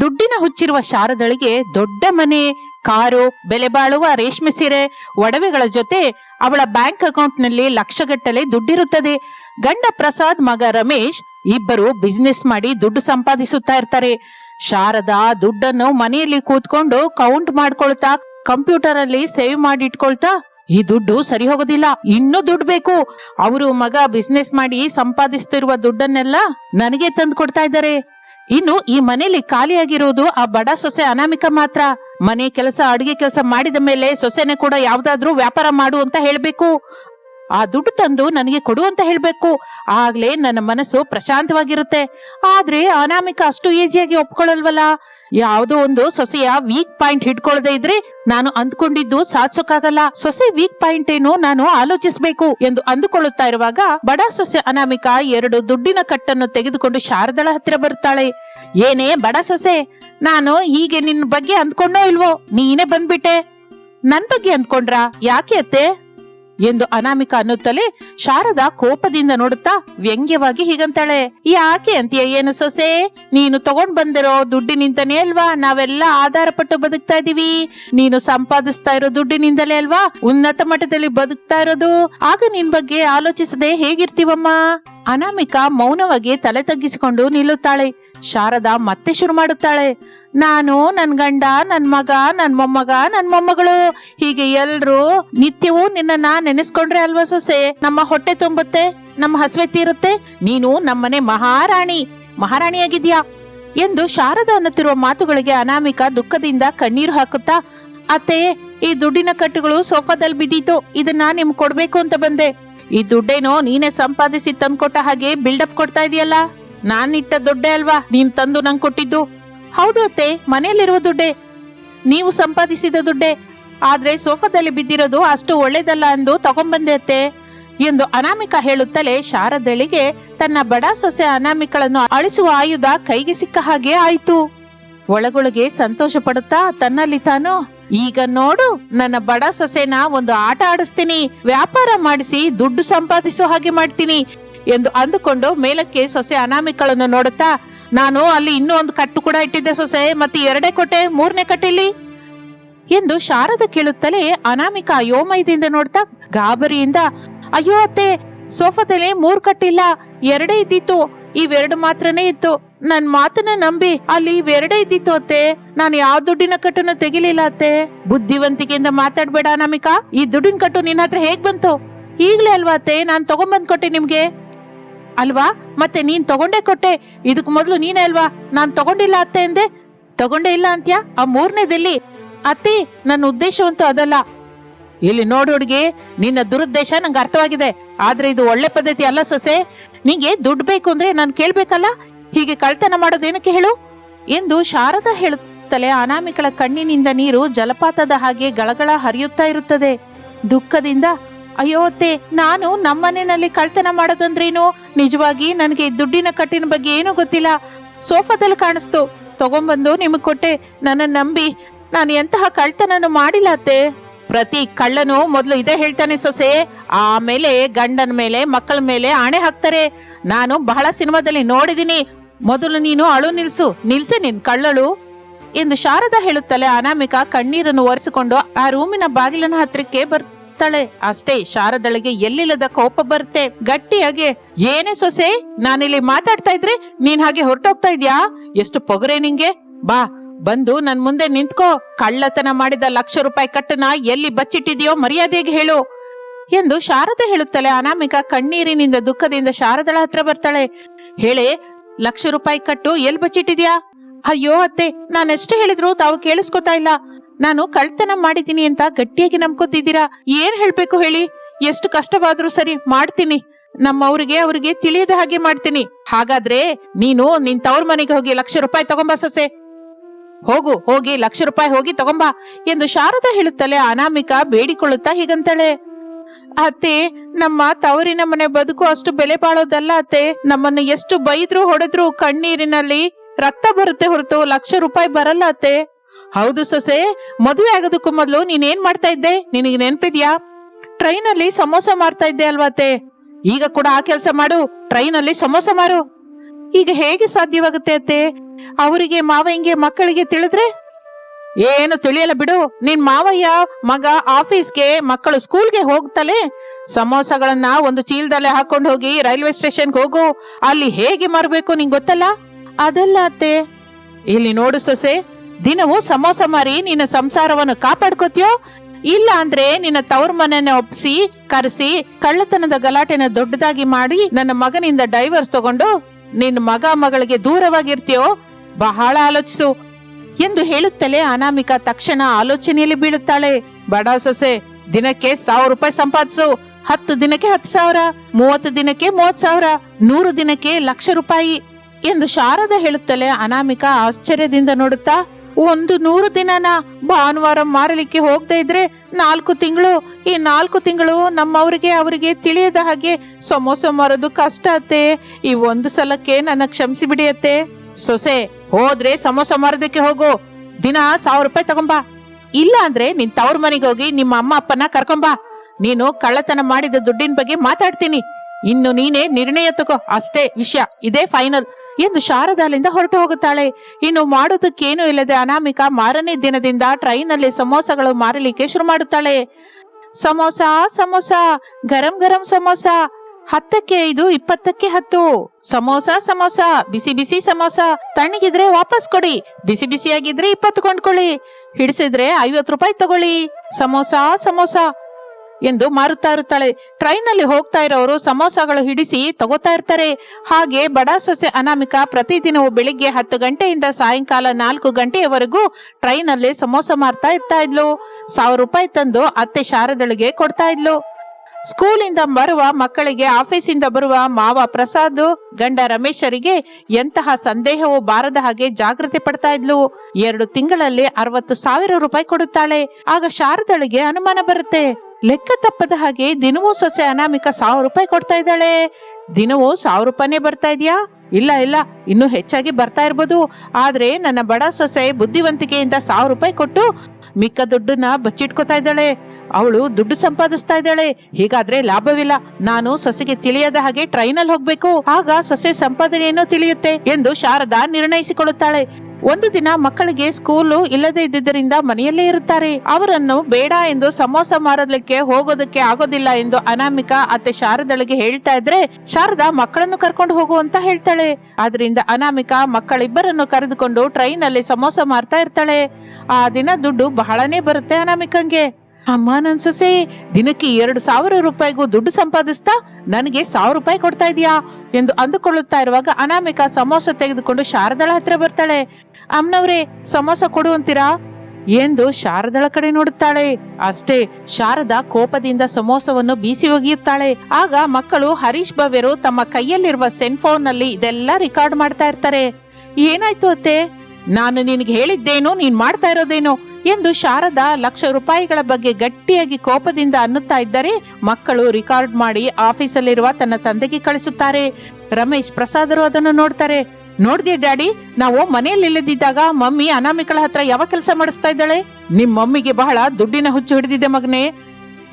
ದುಡ್ಡಿನ ಹುಚ್ಚಿರುವ ಶಾರದಳಿಗೆ ದೊಡ್ಡ ಮನೆ, ಕಾರು, ಬೆಲೆ ಬಾಳುವ ರೇಷ್ಮೆ ಸೀರೆ, ಒಡವೆಗಳ ಜೊತೆ ಅವಳ ಬ್ಯಾಂಕ್ ಅಕೌಂಟ್ನಲ್ಲಿ ಲಕ್ಷಗಟ್ಟಲೆ ದುಡ್ಡಿರುತ್ತದೆ. ಗಂಡ ಪ್ರಸಾದ್, ಮಗ ರಮೇಶ್ ಇಬ್ಬರು ಬಿಸ್ನೆಸ್ ಮಾಡಿ ದುಡ್ಡು ಸಂಪಾದಿಸುತ್ತಾ ಇರ್ತಾರೆ. ಶಾರದಾ ದುಡ್ಡನ್ನು ಮನೆಯಲ್ಲಿ ಕೂತ್ಕೊಂಡು ಕೌಂಟ್ ಮಾಡ್ಕೊಳ್ತಾ ಕಂಪ್ಯೂಟರ್ ಅಲ್ಲಿ ಸೇವ್ ಮಾಡಿ ಇಟ್ಕೊಳ್ತಾ ಈ ದುಡ್ಡು ಸರಿ ಹೋಗೋದಿಲ್ಲ ಇನ್ನೂ ದುಡ್ಡು ಬೇಕು. ಅವರು ಮಗ ಬಿಸ್ನೆಸ್ ಮಾಡಿ ಸಂಪಾದಿಸ್ತಿರುವ ದುಡ್ಡನ್ನೆಲ್ಲ ನನಗೆ ತಂದು ಕೊಡ್ತಾ ಇದ್ದಾರೆ. ಇನ್ನು ಈ ಮನೆಯಲ್ಲಿ ಖಾಲಿಯಾಗಿರೋದು ಆ ಬಡ ಸೊಸೆ ಅನಾಮಿಕ ಮಾತ್ರ. ಮನೆ ಕೆಲಸ, ಅಡುಗೆ ಕೆಲಸ ಮಾಡಿದ ಮೇಲೆ ಸೊಸೆನೆ ಕೂಡ ಯಾವ್ದಾದ್ರೂ ವ್ಯಾಪಾರ ಮಾಡು ಅಂತ ಹೇಳ್ಬೇಕು. ಆ ದುಡ್ಡು ತಂದು ನನಗೆ ಕೊಡು ಅಂತ ಹೇಳ್ಬೇಕು. ಆಗ್ಲೇ ನನ್ನ ಮನಸ್ಸು ಪ್ರಶಾಂತವಾಗಿರುತ್ತೆ. ಆದ್ರೆ ಅನಾಮಿಕ ಅಷ್ಟು ಈಸಿಯಾಗಿ ಒಪ್ಕೊಳ್ಳಲ್ವಲ್ಲ? ಯಾವುದೋ ಒಂದು ಸೊಸೆಯ ವೀಕ್ ಪಾಯಿಂಟ್ ಹಿಡ್ಕೊಳ್ಳದೆ ಇದ್ರೆ ನಾನು ಅಂದ್ಕೊಂಡಿದ್ದು ಸಾಧಿಸೋಕ್ಕಾಗಲ್ಲ ಸೊಸೆ ವೀಕ್ ಪಾಯಿಂಟ್ ಏನು ನಾನು ಆಲೋಚಿಸಬೇಕು ಎಂದು ಅಂದುಕೊಳ್ಳುತ್ತಾ ಇರುವಾಗ ಬಡ ಸೊಸೆ ಅನಾಮಿಕ ಎರಡು ದುಡ್ಡಿನ ಕಟ್ಟನ್ನು ತೆಗೆದುಕೊಂಡು ಶಾರದಳ ಹತ್ತಿರ ಬರುತ್ತಾಳೆ. ಏನೇ ಬಡ ಸೊಸೆ, ನಾನು ಹೀಗೆ ನಿನ್ನ ಬಗ್ಗೆ ಅಂದ್ಕೊಂಡೋ ಇಲ್ವೋ? ನೀನೇ ಬಂದ್ಬಿಟ್ಟೆ. ನನ್ ಬಗ್ಗೆ ಅಂದ್ಕೊಂಡ್ರಾ? ಯಾಕೆ ಅತ್ತೆ? ಎಂದು ಅನಾಮಿಕ ಅನ್ನುತ್ತಲೇ ಶಾರದಾ ಕೋಪದಿಂದ ನೋಡುತ್ತಾ ವ್ಯಂಗ್ಯವಾಗಿ ಹೀಗಂತಾಳೆ ಯಾಕೆ ಅಂತೀಯ ಏನು ಸೊಸೆ? ನೀನು ತಗೊಂಡ್ ಬಂದಿರೋ ದುಡ್ಡಿನಿಂದನೇ ಅಲ್ವಾ ನಾವೆಲ್ಲ ಆಧಾರ ಪಟ್ಟು ಬದುಕ್ತಾ ಇದೀವಿ? ನೀನು ಸಂಪಾದಿಸ್ತಾ ಇರೋ ದುಡ್ಡಿನಿಂದಲೇ ಅಲ್ವಾ ಉನ್ನತ ಮಟ್ಟದಲ್ಲಿ ಬದುಕ್ತಾ ಇರೋದು? ಆಗ ನಿನ್ ಬಗ್ಗೆ ಆಲೋಚಿಸದೆ ಹೇಗಿರ್ತೀವಮ್ಮ? ಅನಾಮಿಕ ಮೌನವಾಗಿ ತಲೆ ತಗ್ಗಿಸಿಕೊಂಡು ನಿಲ್ಲುತ್ತಾಳೆ. ಶಾರದಾ ಮತ್ತೆ ಶುರು ಮಾಡುತ್ತಾಳೆ. ನಾನು, ನನ್ ಗಂಡ, ನನ್ ಮಗ, ನನ್ ಮೊಮ್ಮಗ, ನನ್ ಮೊಮ್ಮಗಳು, ಹೀಗೆ ಎಲ್ರು ನಿತ್ಯವೂ ನಿನ್ನನ್ನ ನೆನೆಸ್ಕೊಂಡ್ರೆ ಅಲ್ವಾ ಸೊಸೆ? ನಮ್ಮ ಹೊಟ್ಟೆ ತುಂಬುತ್ತೆ, ನಮ್ಮ ಹಸುವೆ ತೀರುತ್ತೆ, ನೀನು ನಮ್ಮನೆ ಮಹಾರಾಣಿ, ಮಹಾರಾಣಿಯಾಗಿದ್ಯಾ? ಎಂದು ಶಾರದಾ ಅನ್ನುತ್ತಿರುವ ಮಾತುಗಳಿಗೆ ಅನಾಮಿಕ ದುಃಖದಿಂದ ಕಣ್ಣೀರು ಹಾಕುತ್ತಾ, ಅತ್ತೆ, ಈ ದುಡ್ಡಿನ ಕಟ್ಟುಗಳು ಸೋಫಾದಲ್ಲಿ ಬಿದ್ದಿತು ಇದನ್ನ ನಿಮ್ ಕೊಡ್ಬೇಕು ಅಂತ ಬಂದೆ. ಈ ದುಡ್ಡೇನೋ ನೀನೇ ಸಂಪಾದಿಸಿ ತಂದ್ಕೊಟ್ಟ ಹಾಗೆ ಬಿಲ್ಡಪ್ ಕೊಡ್ತಾ ಇದೆಯಲ್ಲ? ನಾನ್ ಇಟ್ಟ ದುಡ್ಡೇ ಅಲ್ವಾ? ನೀನ್ ತಂದು ನಂಗೆ ಕೊಟ್ಟಿದ್ದು? ಹೌದು ಅತ್ತೆ, ಮನೆಯಲ್ಲಿರುವ ದುಡ್ಡೆ. ನೀವು ಸಂಪಾದಿಸಿದ ದುಡ್ಡೆ. ಆದ್ರೆ ಸೋಫಾದಲ್ಲಿ ಬಿದ್ದಿರೋದು ಅಷ್ಟು ಒಳ್ಳೇದಲ್ಲ ಎಂದು ತಗೊಂಡ್ಬಂದೆ ಅತ್ತೆ. ಎಂದು ಅನಾಮಿಕ ಹೇಳುತ್ತಲೇ ಶಾರದಳಿಗೆ ತನ್ನ ಬಡ ಸೊಸೆ ಅನಾಮಿಕಳನ್ನು ಅಳಿಸುವ ಆಯುಧ ಕೈಗೆ ಸಿಕ್ಕ ಹಾಗೆ ಆಯಿತು. ಒಳಗೊಳಗೆ ಸಂತೋಷ ಪಡುತ್ತಾ ತನ್ನಲ್ಲಿ ತಾನು, ಈಗ ನೋಡು, ನನ್ನ ಬಡ ಸೊಸೆನ ಒಂದು ಆಟ ಆಡಿಸ್ತೀನಿ. ವ್ಯಾಪಾರ ಮಾಡಿಸಿ, ದುಡ್ಡು ಸಂಪಾದಿಸೋ ಹಾಗೆ ಮಾಡ್ತೀನಿ. ಎಂದು ಅಂದುಕೊಂಡು ಮೇಲಕ್ಕೆ ಸೊಸೆ ಅನಾಮಿಕಳನ್ನು ನೋಡುತ್ತಾ, ನಾನು ಅಲ್ಲಿ ಇನ್ನೂ ಒಂದು ಕಟ್ಟು ಕೂಡ ಇಟ್ಟಿದ್ದೆ ಸೊಸೆ, ಮತ್ತೆ ಎರಡೇ ಕೊಟ್ಟೆ, ಮೂರನೇ ಕಟ್ಟಿಲಿ ಎಂದು ಶಾರದ ಕೇಳುತ್ತಲೇ ಅನಾಮಿಕ ಅಯೋಮಯದಿಂದ ನೋಡ್ತಾ ಗಾಬರಿಯಿಂದ, ಅಯ್ಯೋ ಅತ್ತೆ, ಸೋಫಾದಲ್ಲಿ ಮೂರ್ ಕಟ್ಟಿಲ್ಲ, ಎರಡೇ ಇದ್ದಿತ್ತು, ಇವೆರಡು ಮಾತ್ರನೇ ಇತ್ತು. ನನ್ ಮಾತನ್ನ ನಂಬಿ ಅಲ್ಲಿ ಇವೆರಡೇ ಇದ್ದಿತ್ತು ಅತ್ತೆ. ನಾನು ಯಾವ ದುಡ್ಡಿನ ಕಟ್ಟನ್ನು ತೆಗಿಲಿಲ್ಲ ಅತ್ತೆ. ಬುದ್ಧಿವಂತಿಕೆಯಿಂದ ಮಾತಾಡ್ಬೇಡ ಅನಾಮಿಕಾ. ಈ ದುಡ್ಡಿನ ಕಟ್ಟು ನಿನ್ನ ಹತ್ರ ಹೇಗ್ ಬಂತು? ಈಗ್ಲೇ ಅಲ್ವಾ ಅತ್ತೆ? ನಾನ್ ತಗೊಂಬಂದ್ ಕೊಟ್ಟೆ ನಿಮ್ಗೆ. ಅಲ್ವಾ? ಮತ್ತೆ ನೀನ್ ತಗೊಂಡೇ ಕೊಟ್ಟೆ. ಇದಕ್ ಮೊದಲು ನೀನೇ ಅಲ್ವಾ? ನಾನ್ ತಗೊಂಡಿಲ್ಲ ಅತ್ತೆ ಎಂದೆ ತಗೊಂಡೇ ಇಲ್ಲ ಅಂತ್ಯ? ಆ ಮೂರನೇದಲ್ಲಿ. ಅತ್ತೆ, ನನ್ನ ಉದ್ದೇಶವಂತೂ ಅದಲ್ಲ. ಇಲ್ಲಿ ನೋಡು ಹುಡುಗಿ, ನಿನ್ನ ದುರುದ್ದೇಶ ನಂಗೆ ಅರ್ಥವಾಗಿದೆ. ಆದ್ರೆ ಇದು ಒಳ್ಳೆ ಪದ್ಧತಿ ಅಲ್ಲ ಸೊಸೆ. ನಿಂಗೆ ದುಡ್ಡು ಬೇಕು ಅಂದ್ರೆ ನಾನು ಕೇಳ್ಬೇಕಲ್ಲ? ಹೀಗೆ ಕಳ್ತನ ಮಾಡೋದೇನಕ್ಕೆ ಹೇಳು? ಎಂದು ಶಾರದಾ ಹೇಳುತ್ತಲೇ ಅನಾಮಿಕಳ ಕಣ್ಣಿನಿಂದ ನೀರು ಜಲಪಾತದ ಹಾಗೆ ಗಳಗಳ ಹರಿಯುತ್ತಾ ಇರುತ್ತದೆ. ದುಃಖದಿಂದ ಅಯ್ಯೋ ಅತ್ತೆ, ನಾನು ನಮ್ಮನೆಯಲ್ಲಿ ಕಳ್ತನ ಮಾಡೋದಂದ್ರೇನು? ನಿಜವಾಗಿ ನನಗೆ ದುಡ್ಡಿನ ಕಟ್ಟಿನ ಬಗ್ಗೆ ಏನೂ ಗೊತ್ತಿಲ್ಲ. ಸೋಫಾದಲ್ಲಿ ಕಾಣಿಸ್ತು. ತಗೊಂಬಂದು ನಿಮಗೆ ಕೊಟ್ಟೆ. ನನ್ನ ನಂಬಿ ನಾನು ಎಂತಹ ಕಳ್ತನನು ಮಾಡಿಲ್ಲ ಅತ್ತೆ. ಪ್ರತಿ ಕಳ್ಳನು ಮೊದಲು ಇದೇ ಹೇಳ್ತಾನೆ ಸೊಸೆ. ಆಮೇಲೆ ಗಂಡನ ಮೇಲೆ, ಮಕ್ಕಳ ಮೇಲೆ ಆಣೆ ಹಾಕ್ತಾರೆ. ನಾನು ಬಹಳ ಸಿನಿಮಾದಲ್ಲಿ ನೋಡಿದೀನಿ ಮೊದಲು ನೀನು ಅಳು ನಿಲ್ಸು. ನಿಲ್ಸೆ ನಿನ್ ಕಳ್ಳಳು ಎಂದು ಶಾರದಾ ಹೇಳುತ್ತಲೇ ಅನಾಮಿಕ ಕಣ್ಣೀರನ್ನು ಒರೆಸಿಕೊಂಡು ಆ ರೂಮಿನ ಬಾಗಿಲಿನ ಹತ್ರಕ್ಕೆ ಬರ್ತಾಳೆ ಅಷ್ಟೇ, ಶಾರದಳಿಗೆ ಎಲ್ಲಿಲ್ಲದ ಕೋಪ ಬರುತ್ತೆ. ಗಟ್ಟಿಯಾಗೆ, ಏನೇ ಸೊಸೆ, ನಾನಿಲ್ಲಿ ಮಾತಾಡ್ತಾ ಇದ್ರೆ ನೀನ್ ಹಾಗೆ ಹೊರಟೋಗ್ತಾ ಇದ್ಯಾ? ಎಷ್ಟು ಪೊಗರೆ ನಿಂಗೆ? ಬಾ, ಬಂದು ನನ್ ಮುಂದೆ ನಿಂತ್ಕೋ. ಕಳ್ಳತನ ಮಾಡಿದ ಲಕ್ಷ ರೂಪಾಯಿ ಕಟ್ಟನ ಎಲ್ಲಿ ಬಚ್ಚಿಟ್ಟಿದ್ಯೋ ಮರ್ಯಾದೆಗೆ ಹೇಳು. ಎಂದು ಶಾರದೆ ಹೇಳುತ್ತಾಳೆ ಅನಾಮಿಕ ಕಣ್ಣೀರಿನಿಂದ ದುಃಖದಿಂದ ಶಾರದಳ ಹತ್ರ ಬರ್ತಾಳೆ. ಹೇಳಿ, ಲಕ್ಷ ರೂಪಾಯಿ ಕಟ್ಟು ಎಲ್ ಬಚ್ಚಿಟ್ಟಿದ್ಯಾ? ಅಯ್ಯೋ ಅತ್ತೆ, ನಾನೆಷ್ಟು ಹೇಳಿದ್ರು ತಾವು ಕೇಳಿಸ್ಕೊತಾ ಇಲ್ಲ. ನಾನು ಕಳ್ತನ ಮಾಡಿದ್ದೀನಿ ಅಂತ ಗಟ್ಟಿಯಾಗಿ ನಂಬ್ಕೊತಿದ್ದೀರಾ? ಏನ್ ಹೇಳ್ಬೇಕು ಹೇಳಿ? ಎಷ್ಟು ಕಷ್ಟವಾದ್ರೂ ಸರಿ ಮಾಡ್ತೀನಿ. ನಮ್ಮವ್ರಿಗೆ ಅವ್ರಿಗೆ ತಿಳಿಯದ ಹಾಗೆ ಮಾಡ್ತೀನಿ. ಹಾಗಾದ್ರೆ ನೀನು ನಿನ್ ತವ್ರ ಮನೆಗೆ ಹೋಗಿ ಲಕ್ಷ ರೂಪಾಯಿ ತಗೊಂಬ ಸೊಸೆ. ಹೋಗು, ಹೋಗಿ ಲಕ್ಷ ರೂಪಾಯಿ ಹೋಗಿ ತಗೊಂಬ ಎಂದು ಶಾರದಾ ಹೇಳುತ್ತಲೇ ಅನಾಮಿಕ ಬೇಡಿಕೊಳ್ಳುತ್ತಾ ಹೀಗಂತಾಳೆ. ಅತ್ತೆ, ನಮ್ಮ ತವರಿನ ಮನೆ ಬದುಕು ಅಷ್ಟು ಬೆಲೆ ಬಾಳೋದಲ್ಲ ಅತ್ತೆ. ನಮ್ಮನ್ನು ಎಷ್ಟು ಬೈದ್ರು ಹೊಡೆದ್ರು ಕಣ್ಣೀರಿನಲ್ಲಿ ರಕ್ತ ಬರುತ್ತೆ ಹೊರತು ಲಕ್ಷ ರೂಪಾಯಿ ಬರಲ್ಲ ಅತ್ತೆ. ಹೌದು ಸೊಸೆ, ಮದುವೆ ಆಗೋದಕ್ಕೂ ಮೊದಲು ನೀನೇನ್ ಮಾಡ್ತಾ ಇದ್ದೆ? ನಿನಗೆ ನೆನ್ಪಿದ್ಯಾ? ಟ್ರೈನಲ್ಲಿ ಸಮೋಸ ಮಾರ್ತಾ ಇದ್ದೆ ಅಲ್ವಾತೆ ಈಗ ಕೂಡ ಆ ಕೆಲಸ ಮಾಡು, ಟ್ರೈನಲ್ಲಿ ಸಮೋಸ ಮಾರು. ಈಗ ಹೇಗೆ ಸಾಧ್ಯವಾಗುತ್ತೆ ಅತ್ತೆ? ಅವರಿಗೆ, ಮಾವಯ್ಯಂಗೆ, ಮಕ್ಕಳಿಗೆ ತಿಳಿದ್ರೆ? ಏನು ತಿಳಿಯಲ್ಲ ಬಿಡು. ನಿನ್ ಮಾವಯ್ಯ ಮಗ ಆಫೀಸ್ಗೆ, ಮಕ್ಕಳು ಸ್ಕೂಲ್ಗೆ ಹೋಗ್ತಲೇ ಸಮೋಸಗಳನ್ನ ಒಂದು ಚೀಲದಲ್ಲೇ ಹಾಕೊಂಡು ಹೋಗಿ ರೈಲ್ವೆ ಸ್ಟೇಷನ್ಗೆ ಹೋಗು. ಅಲ್ಲಿ ಹೇಗೆ ಮಾರಬೇಕು ನಿಂಗೆ ಗೊತ್ತಲ್ಲ? ಅದಲ್ಲ ಅತ್ತೆ. ಇಲ್ಲಿ ನೋಡು ಸೊಸೆ ದಿನವೂ ಸಮೋಸ ಮಾರಿ ನಿನ್ನ ಸಂಸಾರವನ್ನು ಕಾಪಾಡ್ಕೋತೀಯೋ? ಇಲ್ಲ ಅಂದ್ರೆ ನಿನ್ನ ತವ್ರ ಮನೆನ ಒಪ್ಸಿ, ಕರೆಸಿ, ಕಳ್ಳತನದ ಗಲಾಟೆನ ದೊಡ್ಡದಾಗಿ ಮಾಡಿ ನನ್ನ ಮಗನಿಂದ ಡೈವರ್ಸ್ ತಗೊಂಡು ನಿನ್ನ ಮಗ ಮಗಳಿಗೆ ದೂರವಾಗಿರ್ತೀಯೋ? ಬಹಳ ಆಲೋಚಿಸು. ಎಂದು ಹೇಳುತ್ತಲೇ ಅನಾಮಿಕಾ ತಕ್ಷಣ ಆಲೋಚನೆಯಲ್ಲಿ ಬೀಳುತ್ತಾಳೆ. ಬಡ ಸೊಸೆ, ದಿನಕ್ಕೆ ಸಾವಿರ ರೂಪಾಯಿ ಸಂಪಾದಿಸು. ಹತ್ತು ದಿನಕ್ಕೆ ಹತ್ತು ಸಾವಿರ, ಮೂವತ್ತು ದಿನಕ್ಕೆ ಮೂವತ್ ಸಾವಿರ, ನೂರು ದಿನಕ್ಕೆ ಲಕ್ಷ ರೂಪಾಯಿ ಎಂದು ಶಾರದ ಹೇಳುತ್ತಲೇ ಅನಾಮಿಕಾ ಆಶ್ಚರ್ಯದಿಂದ ನೋಡುತ್ತಾ ಒಂದು ನೂರು ದಿನನ ಭಾನುವಾರ ಮಾರಲಿಕ್ಕೆ ಹೋಗದೆ ಇದ್ರೆ ನಾಲ್ಕು ತಿಂಗಳು, ಈ ನಾಲ್ಕು ತಿಂಗಳು ನಮ್ಮವರಿಗೆ, ಅವರಿಗೆ ತಿಳಿಯದ ಹಾಗೆ ಸಮೋಸ ಮಾರೋದು ಕಷ್ಟ ಅತ್ತೆ. ಈ ಒಂದು ಸಲಕ್ಕೆ ನನ್ನ ಕ್ಷಮಿಸಿ ಬಿಡಿಯತ್ತೆ ಸೊಸೆ, ಹೋದ್ರೆ ಸಮೋಸ ಮಾರೋದಕ್ಕೆ ಹೋಗು. ದಿನ ಸಾವಿರ ರೂಪಾಯಿ ತಗೊಂಬಾ. ಇಲ್ಲ ಅಂದ್ರೆ ನಿನ್ ತವ್ರ ಮನೆಗೆ ಹೋಗಿ ನಿಮ್ಮ ಅಮ್ಮ ಅಪ್ಪನ ಕರ್ಕೊಂಬಾ. ನೀನು ಕಳ್ಳತನ ಮಾಡಿದ ದುಡ್ಡಿನ ಬಗ್ಗೆ ಮಾತಾಡ್ತೀನಿ. ಇನ್ನು ನೀನೇ ನಿರ್ಣಯ ತಗೋ. ಅಷ್ಟೇ ವಿಷಯ. ಇದೇ ಫೈನಲ್. ಎಂದು ಶಾರದಾಲಿಂದ ಹೊರಟು ಹೋಗುತ್ತಾಳೆ. ಇನ್ನು ಮಾಡೋದಕ್ಕೇನು ಇಲ್ಲದೆ ಅನಾಮಿಕ ಮಾರನೇ ದಿನದಿಂದ ಟ್ರೈನಲ್ಲಿ ಸಮೋಸಗಳು ಮಾರಲಿಕ್ಕೆ ಶುರು ಮಾಡುತ್ತಾಳೆ. ಸಮೋಸ ಸಮೋಸ, ಗರಂ ಗರಂ ಸಮೋಸ, ಹತ್ತಕ್ಕೆ ಐದು, ಇಪ್ಪತ್ತಕ್ಕೆ ಹತ್ತು. ಸಮೋಸ ಸಮೋಸ, ಬಿಸಿ ಬಿಸಿ ಸಮೋಸ. ತಣ್ಣಗಿದ್ರೆ ವಾಪಸ್ ಕೊಡಿ, ಬಿಸಿ ಬಿಸಿಯಾಗಿದ್ರೆ ಇಪ್ಪತ್ತು ಕೊಂಡ್ಕೊಳ್ಳಿ. ಹಿಡಿಸಿದ್ರೆ ಐವತ್ತು ರೂಪಾಯಿ ತಗೊಳ್ಳಿ. ಸಮೋಸ ಸಮೋಸ ಎಂದು ಮಾರುತ್ತಾ ಇರುತ್ತಾಳೆ. ಟ್ರೈನಲ್ಲಿ ಹೋಗ್ತಾ ಇರೋರು ಸಮೋಸಗಳು ಹಿಡಿಸಿ ತಗೋತಾ ಇರ್ತಾರೆ. ಹಾಗೆ ಬಡ ಸೊಸೆ ಅನಾಮಿಕಾ ಪ್ರತಿದಿನವೂ ಬೆಳಿಗ್ಗೆ ಹತ್ತು ಗಂಟೆಯಿಂದ ಸಾಯಂಕಾಲ ನಾಲ್ಕು ಗಂಟೆಯವರೆಗೂ ಟ್ರೈನಲ್ಲಿ ಸಮೋಸ ಮಾರ್ತಾ ಇರ್ತಾ ಇದ್ಲು. ಸಾವಿರ ರೂಪಾಯಿ ತಂದು ಅತ್ತೆ ಶಾರದಳಿಗೆ ಕೊಡ್ತಾ ಇದ್ಲು. ಸ್ಕೂಲಿಂದ ಬರುವ ಮಕ್ಕಳಿಗೆ ಆಫೀಸಿಂದ ಬರುವ ಮಾವ ಪ್ರಸಾದ್, ಗಂಡ ರಮೇಶರಿಗೆ ಎಂತಹ ಸಂದೇಹವೂ ಬಾರದ ಹಾಗೆ ಜಾಗೃತಿ ಪಡ್ತಾ ಇದ್ಲು. ಎರಡು ತಿಂಗಳಲ್ಲಿ ಅರವತ್ತು ಸಾವಿರ ರೂಪಾಯಿ ಕೊಡುತ್ತಾಳೆ. ಆಗ ಶಾರದಳಿಗೆ ಅನುಮಾನ ಬರುತ್ತೆ. ಲೆಕ್ಕ ತಪ್ಪದ ಹಾಗೆ ದಿನವೂ ಸೊಸೆ ಅನಾಮಿಕ ಸಾವಿರ ರೂಪಾಯಿ ಕೊಡ್ತಾ ಇದ್ದಾಳೆ. ದಿನವೂ ಸಾವಿರ ರೂಪಾಯಿನೇ ಬರ್ತಾ ಇದೆಯಾ? ಇಲ್ಲ ಇಲ್ಲ, ಇನ್ನೂ ಹೆಚ್ಚಾಗಿ ಬರ್ತಾ ಇರ್ಬೋದು. ಆದ್ರೆ ನನ್ನ ಬಡ ಸೊಸೆ ಬುದ್ಧಿವಂತಿಕೆಯಿಂದ ಸಾವಿರ ರೂಪಾಯಿ ಕೊಟ್ಟು ಮಿಕ್ಕ ದುಡ್ಡನ್ನ ಬಚ್ಚಿಟ್ಕೋತಾ ಇದ್ದಾಳೆ. ಅವಳು ದುಡ್ಡು ಸಂಪಾದಿಸ್ತಾ ಇದ್ದಾಳೆ. ಹೀಗಾದ್ರೆ ಲಾಭವಿಲ್ಲ. ನಾನು ಸೊಸೆಗೆ ತಿಳಿಯದ ಹಾಗೆ ಟ್ರೈನಲ್ಲಿ ಹೋಗ್ಬೇಕು. ಆಗ ಸೊಸೆ ಸಂಪಾದನೆಯನ್ನು ತಿಳಿಯುತ್ತೆ ಎಂದು ಶಾರದಾ ನಿರ್ಣಯಿಸಿಕೊಳ್ಳುತ್ತಾಳೆ. ಒಂದು ದಿನ ಮಕ್ಕಳಿಗೆ ಸ್ಕೂಲು ಇಲ್ಲದೆ ಇದ್ದುದರಿಂದ ಮನೆಯಲ್ಲೇ ಇರುತ್ತಾರೆ. ಅವರನ್ನು ಬೇಡ ಎಂದು ಸಮೋಸ ಮಾರಲಿಕ್ಕೆ ಹೋಗೋದಕ್ಕೆ ಆಗೋದಿಲ್ಲ ಎಂದು ಅನಾಮಿಕಾ ಅತ್ತೆ ಶಾರದಳಿಗೆ ಹೇಳ್ತಾ ಇದ್ರೆ, ಶಾರದಾ, ಮಕ್ಕಳನ್ನು ಕರ್ಕೊಂಡು ಹೋಗು ಅಂತ ಹೇಳ್ತಾಳೆ. ಆದ್ರಿಂದ ಅನಾಮಿಕಾ ಮಕ್ಕಳಿಬ್ಬರನ್ನು ಕರೆದುಕೊಂಡು ಟ್ರೈನ್ ಅಲ್ಲಿ ಸಮೋಸ ಮಾರ್ತಾ ಇರ್ತಾಳೆ. ಆ ದಿನ ದುಡ್ಡು ಬಹಳನೇ ಬರುತ್ತೆ ಅನಾಮಿಕಂಗೆ. ಅಮ್ಮ ನನ್ ಸೊಸೆ ದಿನಕ್ಕೆ ಎರಡು ಸಾವಿರ ರೂಪಾಯಿಗೂ ದುಡ್ಡು ಸಂಪಾದಿಸ್ತಾ ನನಗೆ ಸಾವಿರ ರೂಪಾಯಿ ಕೊಡ್ತಾ ಇದೀಯಾ ಎಂದು ಅಂದುಕೊಳ್ಳುತ್ತಾ ಇರುವಾಗ ಅನಾಮಿಕ ಸಮೋಸ ತೆಗೆದುಕೊಂಡು ಶಾರದಳ ಹತ್ರ ಬರ್ತಾಳೆ. ಅಮ್ಮನವ್ರೆ, ಸಮೋಸ ಕೊಡು ಅಂತೀರಾ? ಎಂದು ಶಾರದಳ ಕಡೆ ನೋಡುತ್ತಾಳೆ. ಅಷ್ಟೇ, ಶಾರದಾ ಕೋಪದಿಂದ ಸಮೋಸವನ್ನು ಬೀಸಿ ಒಗೆಯುತ್ತಾಳೆ. ಆಗ ಮಕ್ಕಳು ಹರೀಶ್ ಭವ್ಯರು ತಮ್ಮ ಕೈಯಲ್ಲಿರುವ ಸೆನ್ ಫೋನ್ನಲ್ಲಿ ಇದೆಲ್ಲ ರೆಕಾರ್ಡ್ ಮಾಡ್ತಾ ಇರ್ತಾರೆ. ಏನಾಯ್ತು ಅತ್ತೆ? ನಾನು ನಿನಗೆ ಹೇಳಿದ್ದೇನು? ನೀನ್ ಮಾಡ್ತಾ ಇರೋದೇನು? ಎಂದು ಶಾರದಾ ಲಕ್ಷ ರೂಪಾಯಿಗಳ ಬಗ್ಗೆ ಗಟ್ಟಿಯಾಗಿ ಕೋಪದಿಂದ ಅನ್ನುತ್ತಾ ಇದ್ದರೆ ಮಕ್ಕಳು ರಿಕಾರ್ಡ್ ಮಾಡಿ ಆಫೀಸಲ್ಲಿರುವ ತನ್ನ ತಂದೆಗೆ ಕಳಿಸುತ್ತಾರೆ. ರಮೇಶ್ ಪ್ರಸಾದರು ಅದನ್ನು ನೋಡ್ತಾರೆ. ನೋಡ್ದೆ ಡ್ಯಾಡಿ, ನಾವು ಮನೆಯಲ್ಲಿ ಇಲ್ಲದಿದ್ದಾಗ ಮಮ್ಮಿ ಅನಾಮಿಕಳ ಹತ್ರ ಯಾವ ಕೆಲಸ ಮಾಡಿಸ್ತಾ ಇದ್ದಾಳೆ? ನಿಮ್ ಮಮ್ಮಿಗೆ ಬಹಳ ದುಡ್ಡಿನ ಹುಚ್ಚು ಹಿಡಿದಿದೆ ಮಗನೇ.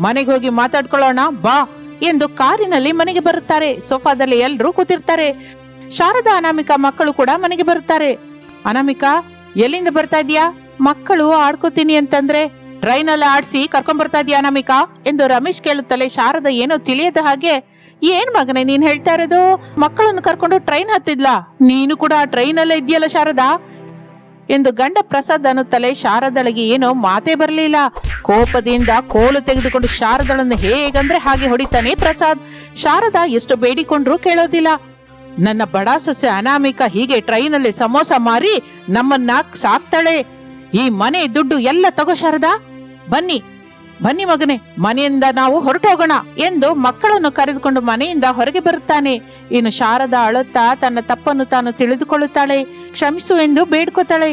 ಮನೆಗೆ ಹೋಗಿ ಮಾತಾಡ್ಕೊಳ್ಳೋಣ, ಬಾ ಎಂದು ಕಾರಿನಲ್ಲಿ ಮನೆಗೆ ಬರುತ್ತಾರೆ. ಸೋಫಾದಲ್ಲಿ ಎಲ್ಲರೂ ಕೂತಿರ್ತಾರೆ. ಶಾರದಾ ಅನಾಮಿಕಾ ಮಕ್ಕಳು ಕೂಡ ಮನೆಗೆ ಬರುತ್ತಾರೆ. ಅನಾಮಿಕಾ, ಎಲ್ಲಿಂದ ಬರ್ತಾ ಇದೀಯಾ ಮಕ್ಕಳು ಆಡ್ಕೋತೀನಿ ಅಂತಂದ್ರೆ ಟ್ರೈನ್ ಅಲ್ಲಿ ಆಡ್ಸಿ ಕರ್ಕೊಂಡ್ ಬರ್ತಾ ಇದೀಯಾ ಅನಾಮಿಕಾ ಎಂದು ರಮೇಶ್ ಕೇಳುತ್ತಲೇ ಶಾರದ ಏನೋ ತಿಳಿಯದ ಹಾಗೆ, ಏನ್ ಮಗನೆ, ನೀನ್ ಹೇಳ್ತಾ ಇರೋದು ಮಕ್ಕಳನ್ನು ಕರ್ಕೊಂಡು ಟ್ರೈನ್ ಹತ್ತಿದ್ಲಾ? ನೀನು ಕೂಡ ಆ ಟ್ರೈನ್ ಅಲ್ಲೇ ಇದೆಯಲ್ಲ ಶಾರದಾ? ಎಂದು ಗಂಡ ಪ್ರಸಾದ್ ಅನ್ನುತ್ತಲೇ ಶಾರದಳಿಗೆ ಏನೋ ಮಾತೇ ಬರಲಿಲ್ಲ. ಕೋಪದಿಂದ ಕೋಲು ತೆಗೆದುಕೊಂಡು ಶಾರದಳನ್ನು ಹೇಗಂದ್ರೆ ಹಾಗೆ ಹೊಡಿತಾನೆ ಪ್ರಸಾದ್. ಶಾರದಾ ಎಷ್ಟು ಬೇಡಿಕೊಂಡ್ರೂ ಕೇಳೋದಿಲ್ಲ. ನನ್ನ ಬಡ ಸೊಸೆ ಅನಾಮಿಕ ಹೀಗೆ ಟ್ರೈನಲ್ಲಿ ಸಮೋಸ ಮಾರಿ ನಮ್ಮನ್ನ ಸಾಕ್ತಾಳೆ. ಈ ಮನೆ ದುಡ್ಡು ಎಲ್ಲ ತಗೋ ಶಾರದಾ. ಬನ್ನಿ ಬನ್ನಿ ಮಗನೇ, ಮನೆಯಿಂದ ನಾವು ಹೊರಟು ಹೋಗೋಣ ಎಂದು ಮಕ್ಕಳನ್ನು ಕರೆದುಕೊಂಡು ಮನೆಯಿಂದ ಹೊರಗೆ ಬರುತ್ತಾನೆ. ಇನ್ನು ಶಾರದಾ ಅಳುತ್ತಾ ತನ್ನ ತಪ್ಪನ್ನು ತಾನು ತಿಳಿದುಕೊಳ್ಳುತ್ತಾಳೆ, ಕ್ಷಮಿಸು ಎಂದು ಬೇಡ್ಕೋತಾಳೆ.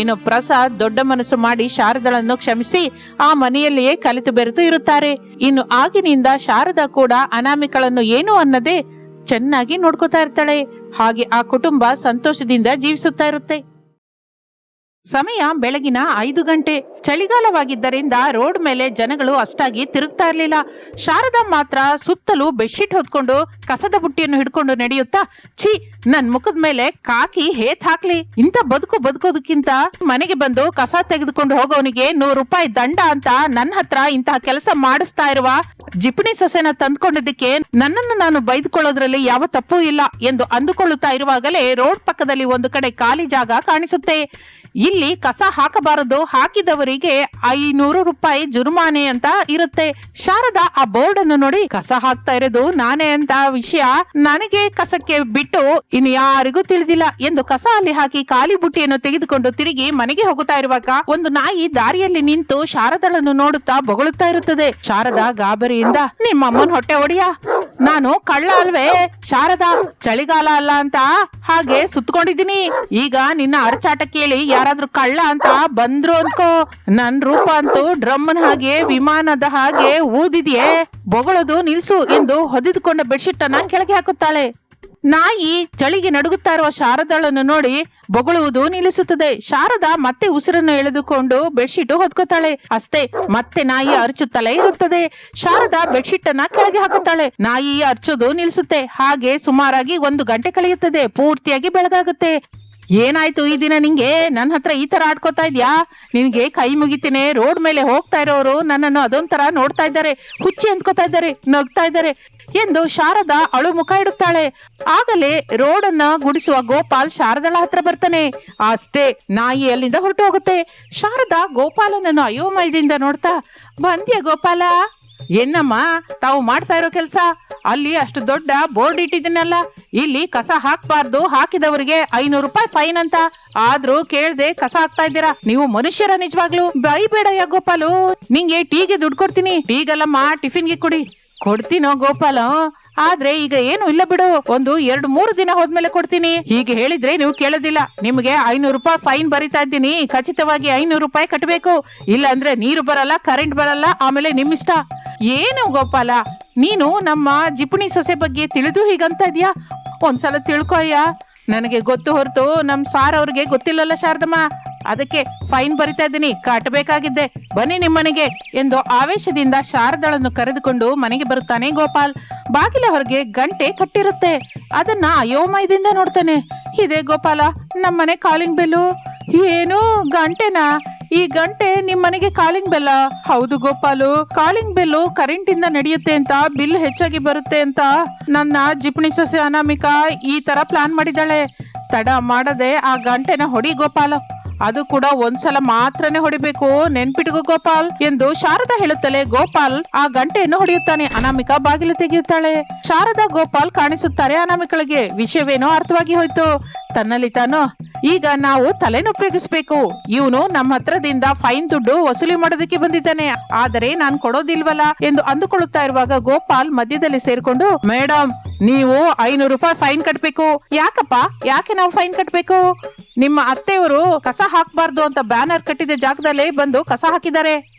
ಇನ್ನು ಪ್ರಸಾದ್ ದೊಡ್ಡ ಮನಸ್ಸು ಮಾಡಿ ಶಾರದಳನ್ನು ಕ್ಷಮಿಸಿ ಆ ಮನೆಯಲ್ಲಿಯೇ ಕಲಿತು ಬೆರೆತು ಇರುತ್ತಾರೆ. ಇನ್ನು ಆಗಿನಿಂದ ಶಾರದಾ ಕೂಡ ಅನಾಮಿಕಳನ್ನು ಏನು ಅನ್ನದೆ ಚೆನ್ನಾಗಿ ನೋಡ್ಕೋತಾ ಇರ್ತಾಳೆ. ಹಾಗೆ ಆ ಕುಟುಂಬ ಸಂತೋಷದಿಂದ ಜೀವಿಸುತ್ತಾ ಇರುತ್ತೆ. ಸಮಯ ಬೆಳಗಿನ ಐದು ಗಂಟೆ. ಚಳಿಗಾಲವಾಗಿದ್ದರಿಂದ ರೋಡ್ ಮೇಲೆ ಜನಗಳು ಅಷ್ಟಾಗಿ ತಿರುಗ್ತಾ ಇರಲಿಲ್ಲ. ಶಾರದಾ ಮಾತ್ರ ಸುತ್ತಲೂ ಬೆಡ್ಶೀಟ್ ಹೊತ್ಕೊಂಡು ಕಸದ ಬುಟ್ಟಿಯನ್ನು ಹಿಡ್ಕೊಂಡು ನಡೆಯುತ್ತಾ, ಛೀ, ನನ್ ಮುಖದ ಮೇಲೆ ಕಾಕಿ ಹೇತ್ ಹಾಕ್ಲಿ. ಇಂಥ ಬದುಕು ಬದುಕೋದಕ್ಕಿಂತ ಮನೆಗೆ ಬಂದು ಕಸ ತೆಗೆದುಕೊಂಡು ಹೋಗೋನಿಗೆ ನೂರು ರೂಪಾಯಿ ದಂಡ ಅಂತ ನನ್ನ ಹತ್ರ ಇಂತಹ ಕೆಲಸ ಮಾಡಿಸ್ತಾ ಇರುವ ಜಿಪಣಿ ಸೊಸೆನ ತಂದ್ಕೊಂಡಿದ್ದಕ್ಕೆ ನನ್ನನ್ನು ನಾನು ಬೈದುಕೊಳ್ಳೋದ್ರಲ್ಲಿ ಯಾವ ತಪ್ಪೂ ಇಲ್ಲ ಎಂದು ಅಂದುಕೊಳ್ಳುತ್ತಾ ಇರುವಾಗಲೇ ರೋಡ್ ಪಕ್ಕದಲ್ಲಿ ಒಂದು ಕಡೆ ಖಾಲಿ ಜಾಗ ಕಾಣಿಸುತ್ತೆ. ಇಲ್ಲಿ ಕಸ ಹಾಕಬಾರದು, ಹಾಕಿದವರಿಗೆ ಐನೂರು ರೂಪಾಯಿ ಜುರ್ಮಾನೆ ಅಂತ ಇರುತ್ತೆ. ಶಾರದಾ, ಆ ಬೋರ್ಡ್ ಅನ್ನು ನೋಡಿ, ಕಸ ಹಾಕ್ತಾ ಇರೋದು ನಾನೇ ಅಂತ ವಿಷಯ ನನಗೆ ಕಸಕ್ಕೆ ಬಿಟ್ಟು ಇನ್ನು ಯಾರಿಗೂ ತಿಳಿದಿಲ್ಲ ಎಂದು ಕಸ ಅಲ್ಲಿ ಹಾಕಿ ಖಾಲಿ ಬುಟ್ಟಿಯನ್ನು ತೆಗೆದುಕೊಂಡು ತಿರುಗಿ ಮನೆಗೆ ಹೋಗುತ್ತಾ ಇರುವಾಗ ಒಂದು ನಾಯಿ ದಾರಿಯಲ್ಲಿ ನಿಂತು ಶಾರದಳನ್ನು ನೋಡುತ್ತಾ ಬೊಗಳುತ್ತಾ ಇರುತ್ತದೆ. ಶಾರದಾ ಗಾಬರಿಯಿಂದ, ನಿಮ್ಮ ಅಮ್ಮನ ಹೊಟ್ಟೆ ಒಡಿಯ? ನಾನು ಕಳ್ಳ ಅಲ್ವೇ? ಶಾರದಾ, ಚಳಿಗಾಲ ಅಲ್ಲ ಅಂತ? ಹಾಗೆ ಸುತ್ಕೊಂಡಿದ್ದೀನಿ. ಈಗ ನಿನ್ನ ಅರಚಾಟ ಕೇಳಿ ಯಾರಾದ್ರೂ ಕಳ್ಳ ಅಂತ ಬಂದ್ರು ಅನ್ಕೋ. ನನ್ ರೂಪ ಅಂತೂ ಡ್ರಮ್ಮನ್ ಹಾಗೆ, ವಿಮಾನದ ಹಾಗೆ ಊದಿದ್ಯೆ? ಬೊಗಳದು ನಿಲ್ಸು ಎಂದು ಹೊದಿದುಕೊಂಡ ಬೆಡ್ಶೀಟ್ ಅನ್ನ ಕೆಳಗೆ ಹಾಕುತ್ತಾಳೆ. ನಾಯಿ ಚಳಿಗೆ ನಡುಗುತ್ತಾ ಇರುವ ಶಾರದಾಳನ್ನು ನೋಡಿ ಬೊಗಳುವುದು ನಿಲ್ಲಿಸುತ್ತದೆ. ಶಾರದಾ ಮತ್ತೆ ಉಸಿರನ್ನು ಎಳೆದುಕೊಂಡು ಬೆಡ್ಶೀಟ್ ಹೊದ್ಕೋತಾಳೆ ಅಷ್ಟೇ, ಮತ್ತೆ ನಾಯಿ ಅರ್ಚುತ್ತಲೇ ಇರುತ್ತದೆ. ಶಾರದಾ ಬೆಡ್ಶೀಟ್ ಅನ್ನ ಕೆಳಗೆ ಹಾಕುತ್ತಾಳೆ. ನಾಯಿ ಅರ್ಚೋದು ನಿಲ್ಲಿಸುತ್ತೆ. ಹಾಗೆ ಸುಮಾರಾಗಿ ಒಂದು ಗಂಟೆ ಕಳೆಯುತ್ತದೆ. ಪೂರ್ತಿಯಾಗಿ ಬೆಳಗಾಗುತ್ತೆ. ಏನಾಯ್ತು ಈ ದಿನ ನಿಂಗೆ? ನನ್ನ ಹತ್ರ ಈ ತರ ಆಡ್ಕೋತಾ ಇದ್ಯಾ? ನಿನ್ಗೆ ಕೈ ಮುಗಿತೀನಿ, ರೋಡ್ ಮೇಲೆ ಹೋಗ್ತಾ ಇರೋರು ನನ್ನನ್ನು ಅದೊಂಥರ ನೋಡ್ತಾ ಇದ್ದಾರೆ, ಹುಚ್ಚಿ ಅಂದ್ಕೋತಾ ಇದ್ದಾರೆ, ನಗ್ತಾ ಇದ್ದಾರೆ. ಎಂದು ಶಾರದಾ ಅಳು ಮುಖ ಇಡುತ್ತಾಳೆ. ಆಗಲೇ ರೋಡನ್ನ ಗುಡಿಸುವ ಗೋಪಾಲ್ ಶಾರದಳ ಹತ್ರ ಬರ್ತಾನೆ. ಅಷ್ಟೇ, ನಾಯಿ ಅಲ್ಲಿಂದ ಹೊರಟು ಹೋಗುತ್ತೆ ಶಾರದಾ ಗೋಪಾಲನನ್ನು ಅಯೋಮಯದಿಂದ ನೋಡ್ತಾ, ಬಂದ್ಯಾ ಗೋಪಾಲ? ಏನಮ್ಮ ತಾವು ಮಾಡ್ತಾ ಇರೋ ಕೆಲಸ? ಅಲ್ಲಿ ಅಷ್ಟು ದೊಡ್ಡ ಬೋರ್ಡ್ ಇಟ್ಟಿದ್ದೀನಲ್ಲ. ಇಲ್ಲಿ ಕಸ ಹಾಕ್ಬಾರ್ದು, ಹಾಕಿದವರಿಗೆ ಐನೂರು ರೂಪಾಯಿ ಫೈನ್ ಅಂತ. ಆದ್ರೂ ಕೇಳ್ದೆ ಕಸ ಹಾಕ್ತಾ ಇದ್ದೀರಾ? ನೀವು ಮನುಷ್ಯರ ನಿಜವಾಗ್ಲು? ಬೈಬೇಡಯ್ಯ ಗೋಪಾಲು. ನಿಂಗೆ ಟೀಗೆ ದುಡ್ಡು ಕೊಡ್ತೀನಿ. ಟೀಗಲ್ಲಮ್ಮ, ಟಿಫಿನ್ಗೆ ಕೊಡಿ. ಕೊಡ್ತೀನೋ ಗೋಪಾಲ. ಆದ್ರೆ ಈಗ ಏನು ಇಲ್ಲ ಬಿಡು. ಒಂದು ಎರಡು ಮೂರು ದಿನ ಹೋದ್ಮೇಲೆ ಕೊಡ್ತೀನಿ. ಹೀಗೆ ಹೇಳಿದ್ರೆ ನೀವು ಕೇಳೋದಿಲ್ಲ. ನಿಮ್ಗೆ ಐನೂರು ರೂಪಾಯಿ ಫೈನ್ ಬರಿತಾ ಇದ್ದೀನಿ. ಖಚಿತವಾಗಿ ಐನೂರು ರೂಪಾಯಿ ಕಟ್ಟಬೇಕು. ಇಲ್ಲ ಅಂದ್ರೆ ನೀರು ಬರಲ್ಲ, ಕರೆಂಟ್ ಬರಲ್ಲ. ಆಮೇಲೆ ನಿಮ್ಮಿಷ್ಟ. ಏನು ಗೋಪಾಲ? ನೀನು ನಮ್ಮ ಜಿಪುಣಿ ಸೊಸೆ ಬಗ್ಗೆ ತಿಳಿದು ಹೀಗಂತ ಇದೆಯಾ? ಒಂದ್ಸಲ ತಿಳ್ಕೊಯ್ಯ ನನಗೆ ಗೊತ್ತು ಹೊರತು ನಮ್ಮ ಸಾರ್ ಅವ್ರಿಗೆ ಗೊತ್ತಿಲ್ಲಲ್ಲ ಶಾರದಮ್ಮ. ಅದಕ್ಕೆ ಫೈನ್ ಬರಿತಾ ಇದ್ದೀನಿ. ಕಟ್ಟಬೇಕಾಗಿದ್ದೆ ಬನ್ನಿ ನಿಮ್ಮನೆಗೆ ಎಂದು ಆವೇಶದಿಂದ ಶಾರದಳನ್ನು ಕರೆದುಕೊಂಡು ಮನೆಗೆ ಬರುತ್ತಾನೆ ಗೋಪಾಲ್. ಬಾಗಿಲ ಹೊರಗೆ ಗಂಟೆ ಕಟ್ಟಿರುತ್ತೆ. ಅದನ್ನ ಅಯೋಮಯದಿಂದ ನೋಡ್ತಾನೆ. ಇದೇ ಗೋಪಾಲ, ನಮ್ಮನೆ ಕಾಲಿಂಗ್ ಬೆಲ್ಲು. ಏನು ಗಂಟೆನಾ? ಈ ಗಂಟೆ ನಿಮ್ ಮನೆಗೆ ಕಾಲಿಂಗ್ ಬೆಲ್ಲ? ಹೌದು ಗೋಪಾಲು. ಕಾಲಿಂಗ್ ಬೆಲ್ಲು ಕರೆಂಟ್ ಇಂದ ನಡೆಯುತ್ತೆ ಅಂತ, ಬಿಲ್ ಹೆಚ್ಚಾಗಿ ಬರುತ್ತೆ ಅಂತ. ನನ್ನ ಜಿಪಣಿ ಸೊಸೆ ಅನಾಮಿಕಾ ಈ ತರ ಪ್ಲಾನ್ ಮಾಡಿದಾಳೆ ತಡ ಮಾಡದೆ ಆ ಗಂಟೆನ ಹೊಡಿ ಗೋಪಾಲ. ಅದು ಕೂಡ ಒಂದ್ಸಲ ಮಾತ್ರನೇ ಹೊಡಿಬೇಕು. ನೆನ್ಪಿಟ್ಕೋ ಗೋಪಾಲ್ ಎಂದು ಶಾರದಾ ಹೇಳುತ್ತಲೇ ಗೋಪಾಲ್ ಆ ಗಂಟೆಯನ್ನು ಹೊಡೆಯುತ್ತಾನೆ. ಅನಾಮಿಕಾ ಬಾಗಿಲು ತೆಗೆಯುತ್ತಾಳೆ. ಶಾರದಾ ಗೋಪಾಲ್ ಕಾಣಿಸುತ್ತಾರೆ ಅನಾಮಿಕಳಿಗೆ. ವಿಷಯವೇನೋ ಅರ್ಥವಾಗಿ ಹೋಯ್ತು. ತನ್ನಲ್ಲಿ ತಾನು ಈಗ ನಾವು ತಲೆನ ಉಪಯೋಗಿಸ್ಬೇಕು ಇವನು ನಮ್ಮ ಹತ್ರದಿಂದ ಫೈನ್ ದುಡ್ಡು ವಸೂಲಿ ಮಾಡೋದಕ್ಕೆ ಬಂದಿದ್ದಾನೆ. ಆದರೆ ನಾನ್ ಕೊಡೋದಿಲ್ವಲ್ಲ ಎಂದು ಅಂದುಕೊಳ್ಳುತ್ತಾ ಇರುವಾಗ ಗೋಪಾಲ್ ಮಧ್ಯದಲ್ಲಿ ಸೇರ್ಕೊಂಡು ಮೇಡಮ್ ನೀವು ಐನೂರು ರೂಪಾಯಿ ಫೈನ್ ಕಟ್ಬೇಕು. ಯಾಕಪ್ಪ? ಯಾಕೆ ನಾವು ಫೈನ್ ಕಟ್ಬೇಕು? ನಿಮ್ಮ ಅತ್ತೆಯವರು ಕಸ ಹಾಕ್ಬಾರ್ದು ಅಂತ ಬ್ಯಾನರ್ ಕಟ್ಟಿದ ಜಾಗದಲ್ಲೇ ಬಂದು ಕಸ ಹಾಕಿದ್ದಾರೆ.